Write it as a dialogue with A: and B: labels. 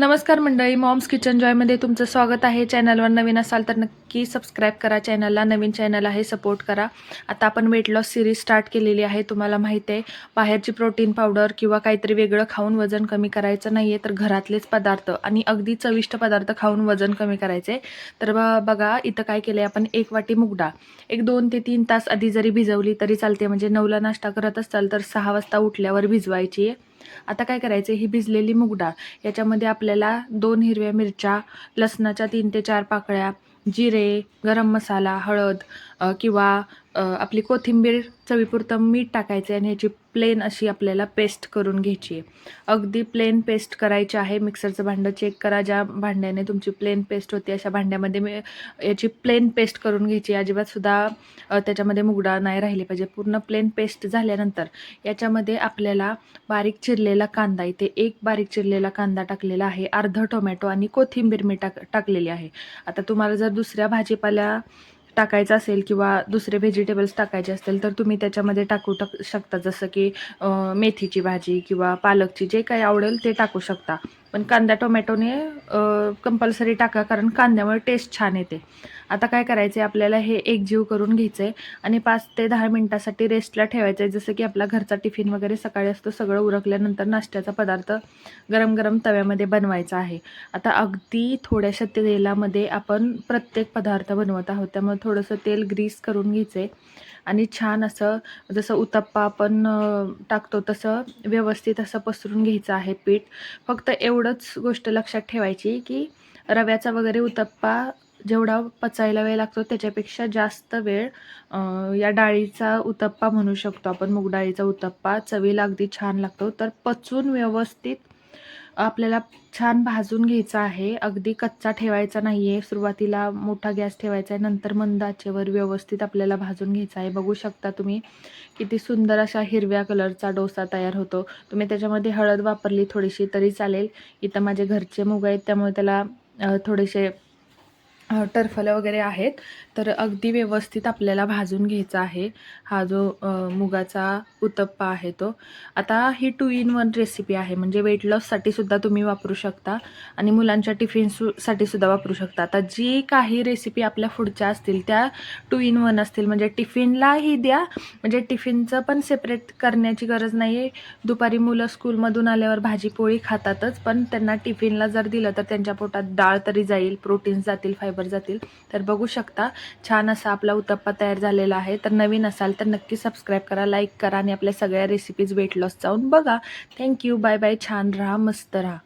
A: नमस्कार मंडळी moms kitchen जॉयमध्ये तुमचं स्वागत आहे. चॅनलवर नवीन असाल तर नक्की सबस्क्राईब करा. चॅनलला नवीन चॅनल आहे सपोर्ट करा. आता आपण वेट लॉस सिरीज स्टार्ट केलेली आहे तुम्हाला माहिती आहे. बाहेरची प्रोटीन पावडर किंवा काहीतरी वेगळं खाऊन वजन कमी करायचं नाही आहे तर घरातलेच पदार्थ आणि अगदी चविष्ट पदार्थ खाऊन वजन कमी करायचे. तर ब- बघा इथं काय केलं आहे आपण एक वाटी मुगडा. एक दोन ते तीन तास आधी जरी भिजवली तरी चालते. म्हणजे नऊला नाश्ता करत असाल तर सहा वाजता उठल्यावर भिजवायची आहे. आता काय करायचं? ही भिजलेली मुगडाळ याच्यामध्ये आपल्याला दोन हिरव्या मिरच्या लसणाच्या तीन ते चार पाकळ्या जिरे गरम मसाला हळद किंवा आपली कोथिंबीर चवीपुरतं मीठ टाकायचं आणि ह्याची प्लेन अशी आपल्याला पेस्ट करून घ्यायची आहे. अगदी प्लेन पेस्ट करायची आहे. मिक्सरचं भांडं चेक करा. ज्या भांड्याने तुमची प्लेन पेस्ट होती अशा भांड्यामध्ये मी याची प्लेन पेस्ट करून घ्यायची अजिबात सुद्धा त्याच्यामध्ये मुगडा नाही राहिली पाहिजे. पूर्ण प्लेन पेस्ट झाल्यानंतर याच्यामध्ये आपल्याला बारीक चिरलेला कांदा इथे एक बारीक चिरलेला कांदा टाकलेला आहे. अर्ध टोमॅटो आणि कोथिंबीर मी टाक टाकलेली आहे. आता तुम्हाला जर दुसऱ्या भाजीपाल्या टाकायचं असेल किंवा दुसरे व्हेजिटेबल्स टाकायचे असतील तर तुम्ही त्याच्यामध्ये टाकू टाक शकता. जसं की मेथीची भाजी किंवा पालकची जे काही आवडेल ते टाकू शकता. पण कांदा टोमॅटोने कंपल्सरी टाका कारण कांद्यामुळे टेस्ट छान येते. आता काय करायचं आहे आपल्याला हे एकजीव करून घ्यायचं आहे आणि पाच ते दहा मिनटासाठी रेस्टला ठेवायचं आहे जसं की आपला घरचा टिफिन वगैरे सकाळी असतो सगळं उरकल्यानंतर नाश्त्याचा पदार्थ गरम गरम तव्यामध्ये बनवायचा आहे. आता अगदी थोड्याशा तेलामध्ये आपण प्रत्येक पदार्थ बनवत आहोत. त्यामुळे थोडंसं तेल ग्रीस करून घ्यायचं आहे आणि छान असं जसं उत्तप्पा आपण टाकतो तसं व्यवस्थित असं पसरून घ्यायचं आहे पीठ. फक्त एवढंच गोष्ट लक्षात ठेवायची की रव्याचा वगैरे उत्तप्पा जेवढा पचायला वेळ लागतो त्याच्यापेक्षा जास्त वेळ या डाळीचा उत्तप्पा म्हणू शकतो आपण. मूग डाळीचा उत्तप्पा चवीला अगदी छान लागतो. तर पचून व्यवस्थित आपल्याला छान भाजून घ्यायचा आहे. अगदी कच्चा ठेवायचा नाही आहे सुरुवातीला मोठा गॅस ठेवायचा आहे. नंतर मंद आचेवर व्यवस्थित आपल्याला भाजून घ्यायचा आहे. बघू शकता तुम्ही किती सुंदर अशा हिरव्या कलरचा डोसा तयार होतो. तुम्ही त्याच्यामध्ये हळद वापरली थोडीशी तरी चालेल. इथं माझे घरचे मुग आहेत. त्यामुळे त्याला थोडेसे टरफलं वगैरे आहेत. तर अगदी व्यवस्थित आपल्याला भाजून घ्यायचा आहे. हा जो मुगाचा उत्तप्पा आहे तो. आता ही टू इन वन रेसिपी आहे. म्हणजे वेट लॉससाठी सुद्धा तुम्ही वापरू शकता. आणि मुलांच्या टिफिन सु सुद्धा वापरू शकता. आता जी काही रेसिपी आपल्या पुढच्या असतील त्या टू इन वन असतील. म्हणजे टिफिनलाही द्या. म्हणजे टिफिनचं पण सेपरेट करण्याची गरज नाही आहे दुपारी मुलं स्कूलमधून आल्यावर भाजी पोळी खातातच. पण त्यांना टिफिनला जर दिलं तर त्यांच्या पोटात डाळ तरी जाईल प्रोटीन्स जातील फायबर जातील. तर बघू शकता छान असा आपला उत्तप्पा तयार झालेला आहे. तर नवीन असाल तर नक्की सबस्क्राईब करा लाईक करा आणि आपल्या सगळ्या रेसिपीज वेट लॉस जाऊन बघा. थँक्यू बाय बाय छान राहा मस्त राहा.